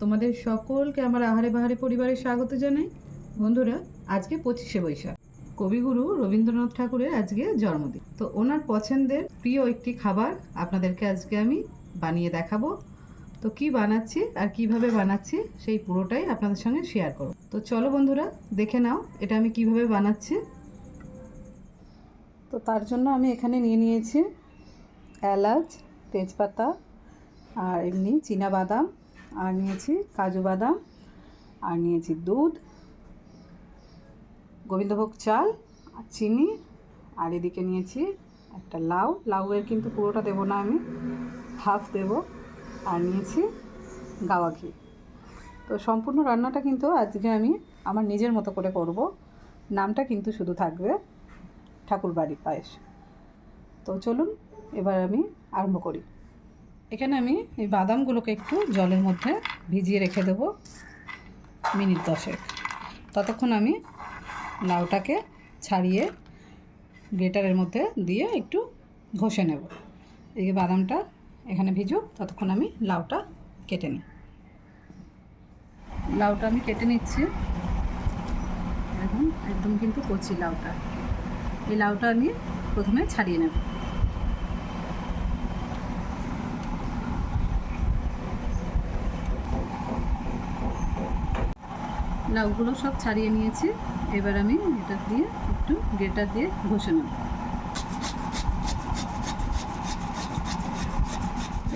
তোমাদের সকলকে আমার আহারে বাহারে পরিবারে স্বাগত জানাই। বন্ধুরা, আজকে পঁচিশে বৈশাখ। কবিগুরু রবীন্দ্রনাথ ঠাকুরের আজকে জন্মদিন। তো ওনার পছন্দের প্রিয় একটি খাবার আপনাদেরকে আজকে আমি বানিয়ে দেখাবো। তো কি বানাচ্ছি আর কীভাবে বানাচ্ছি সেই পুরোটাই আপনাদের সঙ্গে শেয়ার করব। তো চলো বন্ধুরা, দেখে নাও এটা আমি কীভাবে বানাচ্ছি। তো তার জন্য আমি এখানে নিয়ে নিয়েছি এলাচ, তেজপাতা আর এমনি চীনা বাদাম আর নিয়েছি কাজু বাদাম, আর নিয়েছি দুধ, গোবিন্দভোগ চাল, আর চিনি, আর এদিকে নিয়েছি একটা লাউ। লাউয়ের কিন্তু পুরোটা দেবো না আমি, হাফ দেব। আর নিয়েছি গাওয়া ঘি। তো সম্পূর্ণ রান্নাটা কিন্তু আজকে আমি আমার নিজের মতো করে করব। নামটা কিন্তু শুধু থাকবে ঠাকুর বাড়ির পায়েস। তো চলুন, এবার আমি আরম্ভ করি। এখানে আমি এই বাদামগুলোকে একটু জলের মধ্যে ভিজিয়ে রেখে দেবো মিনিট দশেক। ততক্ষণ আমি লাউটাকে ছাড়িয়ে গ্রেটারের মধ্যে দিয়ে একটু ঘষে নেব। এই যে বাদামটা এখানে ভিজুক, ততক্ষণ আমি লাউটা কেটে নিই। লাউটা আমি কেটে নিচ্ছি। এখন একদম কিন্তু কচি লাউটা। এই লাউটা আমি প্রথমে ছাড়িয়ে নেব। লাউগুলো সব ছাড়িয়ে নিয়েছি। এবার আমি এটা দিয়ে একটু গ্রেটার দিয়ে ঘষে নেব।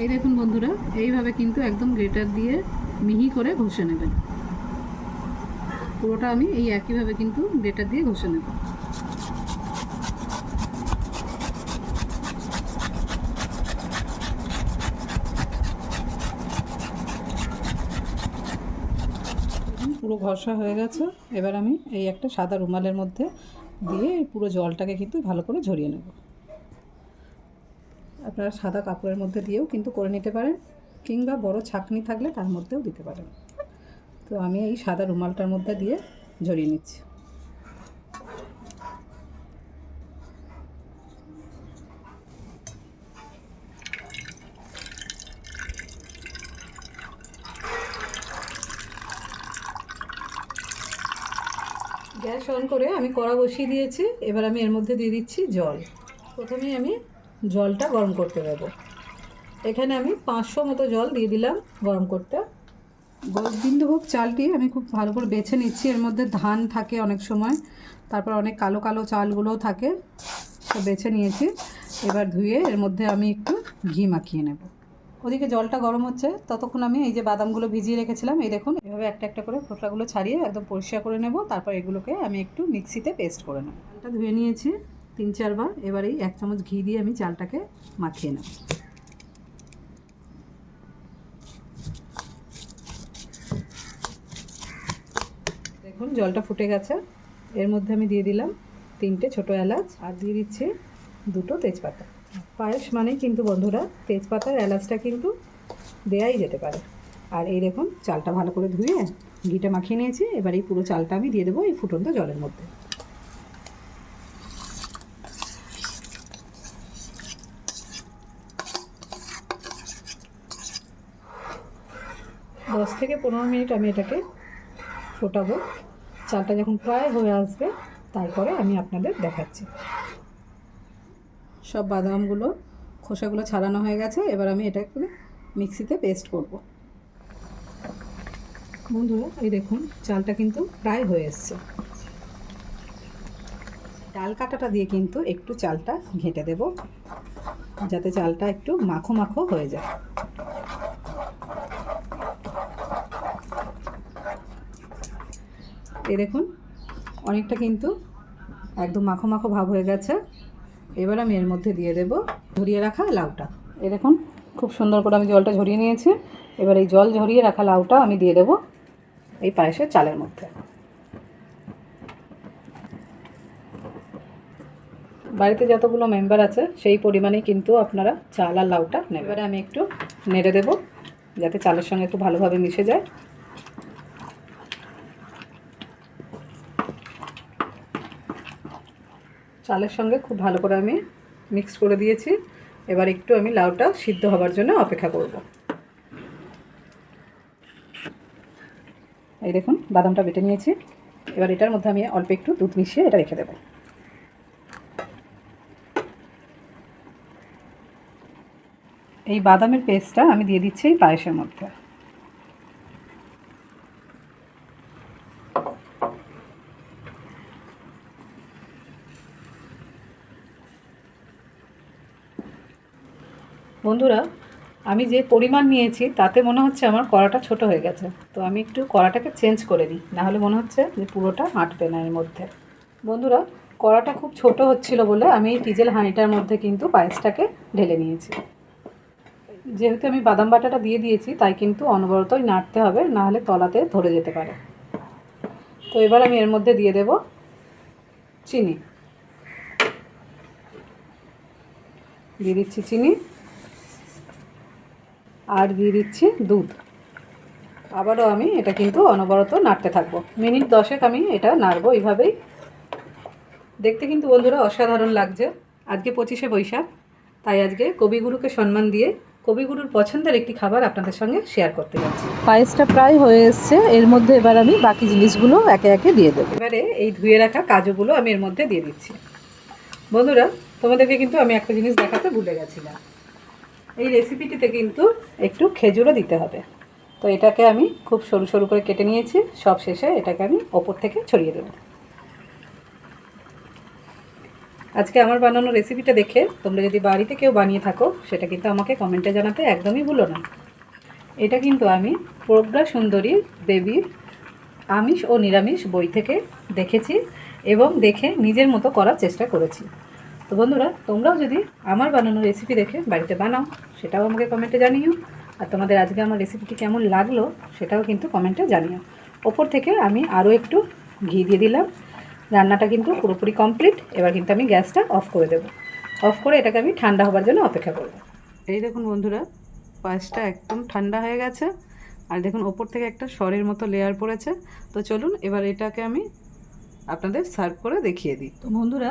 এই দেখুন বন্ধুরা, এইভাবে কিন্তু একদম গ্রেটার দিয়ে মিহি করে ঘষে নেবেন। পুরোটা আমি এই একইভাবে কিন্তু গ্রেটার দিয়ে ঘষে নেব। পুরো ঘষা হয়ে গেছে। এবার আমি এই একটা সাদা রুমালের মধ্যে দিয়ে পুরো জলটাকে কিন্তু ভালো করে ঝরিয়ে নেব। আপনারা সাদা কাপড়ের মধ্যে দিয়েও কিন্তু করে নিতে পারেন, কিংবা বড় ছাকনি থাকলে তার মধ্যেও দিতে পারেন। তো আমি এই সাদা রুমালটার মধ্যে দিয়ে ঝরিয়ে নিচ্ছি। গ্যাস অন করে আমি কড়া বসিয়ে দিয়েছি। এবার আমি এর মধ্যে দিয়ে দিচ্ছি জল। প্রথমেই আমি জলটা গরম করতে দেব। এখানে আমি পাঁচশো মতো জল দিয়ে দিলাম গরম করতে। গোবিন্দভোগ চালটি, আমি খুব ভালো করে বেছে নিচ্ছি। এর মধ্যে ধান থাকে অনেক সময়, তারপর অনেক কালো কালো চালগুলোও থাকে বেছে নিয়েছি। এবার ধুয়ে এর মধ্যে আমি একটু ঘি মাখিয়ে নেব। ওদিকে জলটা গরম হচ্ছে, ততক্ষণ আমি এই যে বাদামগুলো ভিজিয়ে রেখেছিলাম, এই দেখুন, এভাবে একটা একটা করে ফোটাগুলো ছাড়িয়ে একদম পরিষ্কার করে নেব, তারপর এগুলোকে আমি একটু মিক্সিতে পেস্ট করে নেব। চালটা ধুয়ে নিয়েছি তিন চারবার, এবার এই এক চামচ ঘি দিয়ে আমি চালটাকে মাখিয়ে নেব। দেখুন, জলটা ফুটে গেছে, এর মধ্যে আমি দিয়ে দিলাম তিনটে ছোটো এলাচ, আর দিয়ে দিচ্ছি দুটো তেজপাতা। পায়েস মানে কিন্তু বন্ধুরা তেজপাতার এলাচটা কিন্তু দেয়াই যেতে পারে। আর এই দেখুন, চালটা ভালো করে ধুয়ে ঘিটা মাখিয়ে নিয়েছি। এবার এই পুরো চালটা আমি দিয়ে দেবো এই ফুটন্ত জলের মধ্যে। দশ থেকে পনেরো মিনিট আমি এটাকে ফোটাবো। চালটা যখন প্রায় হয়ে আসবে, তারপরে আমি আপনাদের দেখাচ্ছি। সব বাদামগুলো, খোসাগুলো ছাড়ানো হয়ে গেছে। এবার আমি এটা একটু মিক্সিতে পেস্ট করব। বন্ধুরা, এই দেখুন, চালটা কিন্তু প্রায় হয়ে এসছে। ডাল কাটাটা দিয়ে কিন্তু একটু চালটা ঘেঁটে দেব, যাতে চালটা একটু মাখো মাখো হয়ে যায়। এই দেখুন, অনেকটা কিন্তু একদম মাখো মাখো ভাব হয়ে গেছে। এবার আমি এর মধ্যে দিয়ে দেব ঝরিয়ে রাখা লাউটা। এই দেখুন খুব সুন্দর করে আমি জলটা ঝরিয়ে নিয়েছি। এবার এই জল ঝরিয়ে রাখা লাউটা আমি দিয়ে দেব এই পায়েসের চালের মধ্যে। বাড়িতে যতগুলো মেম্বার আছে সেই পরিমাণেই কিন্তু আপনারা চাল আর লাউটা নেবেন। এবারে আমি একটু নেড়ে দেব যাতে চালের সঙ্গে একটু ভালোভাবে মিশে যায়। চালের সঙ্গে খুব ভালো করে আমি মিক্স করে দিয়েছি। এবার একটু আমি লাউটা সিদ্ধ হবার জন্য অপেক্ষা করব। এই দেখুন, বাদামটা বেটে নিয়েছি। এবার এটার মধ্যে আমি অল্প একটু দুধ মিশিয়ে এটা রেখে দেবো। এই বাদামের পেস্টটা আমি দিয়ে দিচ্ছি এই পায়েসের মধ্যে। বন্ধুরা, আমি যে পরিমাণ নিয়েছি, তাতে মনে হচ্ছে আমার কড়াটা ছোট হয়ে গেছে। তো আমি একটু কড়াটাকে চেঞ্জ করে দিই নাহলে মনে হচ্ছে যে পুরোটা আটবে না এর মধ্যে। বন্ধুরা, কড়াটা খুব ছোট হচ্ছিল বলে আমি এই ডিজেল হাঁড়িটার মধ্যে কিন্তু পায়েসটাকে ঢেলে নিয়েছি। যেহেতু আমি বাদাম বাটাটা দিয়ে দিয়েছি, তাই কিন্তু অনবরতই নাড়তে হবে নাহলে তলাতে ধরে যেতে পারে। তো এবার আমি এর মধ্যে দিয়ে দেব চিনি। দিয়ে দিচ্ছি চিনি। আর দিয়ে দিচ্ছি দুধ। আবারও আমি এটা কিন্তু অনবরত নাড়তে থাকব। মিনিট দশেক আমি এটা নাড়বো এইভাবেই। দেখতে কিন্তু বন্ধুরা অসাধারণ লাগছে। আজকে পঁচিশে বৈশাখ, তাই আজকে কবিগুরুকে সম্মান দিয়ে কবিগুরুর পছন্দের একটি খাবার আপনাদের সঙ্গে শেয়ার করতে যাচ্ছি। পায়েসটা প্রায় হয়ে এসছে, এর মধ্যে এবার আমি বাকি জিনিসগুলো একে একে দিয়ে দেবো। এবারে এই ধুয়ে রাখা কাজুগুলো আমি এর মধ্যে দিয়ে দিচ্ছি। বন্ধুরা, তোমাদেরকে কিন্তু আমি একটা জিনিস দেখাতে ভুলে গেছিলাম। এই রেসিপিটিতে কিন্তু একটু খেজুরও দিতে হবে। তো এটাকে আমি খুব সরু সরু করে কেটে নিয়েছি। সব শেষে এটাকে আমি ওপর থেকে ছড়িয়ে দেবো। আজকে আমার বানানো রেসিপিটা দেখে তোমরা যদি বাড়িতে কেউ বানিয়ে থাকো, সেটা কিন্তু আমাকে কমেন্টে জানাতে একদমই ভুলো না। এটা কিন্তু আমি প্রজ্ঞা সুন্দরী দেবীর আমিষ ও নিরামিষ বই থেকে দেখেছি এবং দেখে নিজের মতো করার চেষ্টা করেছি। তো বন্ধুরা, তোমরাও যদি আমার বানানো রেসিপি দেখে বাড়িতে বানাও, সেটাও আমাকে কমেন্টে জানিও। আর তোমাদের আজকে আমার রেসিপিটি কেমন লাগল, সেটাও কিন্তু কমেন্টে জানিও। ওপর থেকে আমি আরও একটু ঘি দিয়ে দিলাম। রান্নাটা কিন্তু পুরোপুরি কমপ্লিট এবার কিন্তু আমি গ্যাসটা অফ করে দেবো। অফ করে এটাকে আমি ঠান্ডা হবার জন্য অপেক্ষা করব। এই দেখুন বন্ধুরা, পায়েসটা একদম ঠান্ডা হয়ে গেছে। আর দেখুন, ওপর থেকে একটা সরের মতো লেয়ার পড়েছে। তো চলুন, এবার এটাকে আমি আপনাদের সার্ভ করে দেখিয়ে দিই। তো বন্ধুরা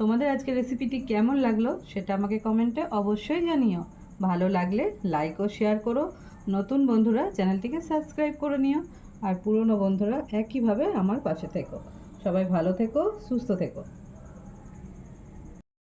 তোমাদের আজকে রেসিপিটি কেমন লাগল সেটা আমাকে কমেন্টে অবশ্যই জানিও। ভালো লাগলে লাইক ও শেয়ার করো। নতুন বন্ধুরা চ্যানেলটিকে সাবস্ক্রাইব করে নিও। আর পুরনো বন্ধুরা একইভাবে আমার পাশে থেকো। সবাই ভালো থেকো, সুস্থ থেকো।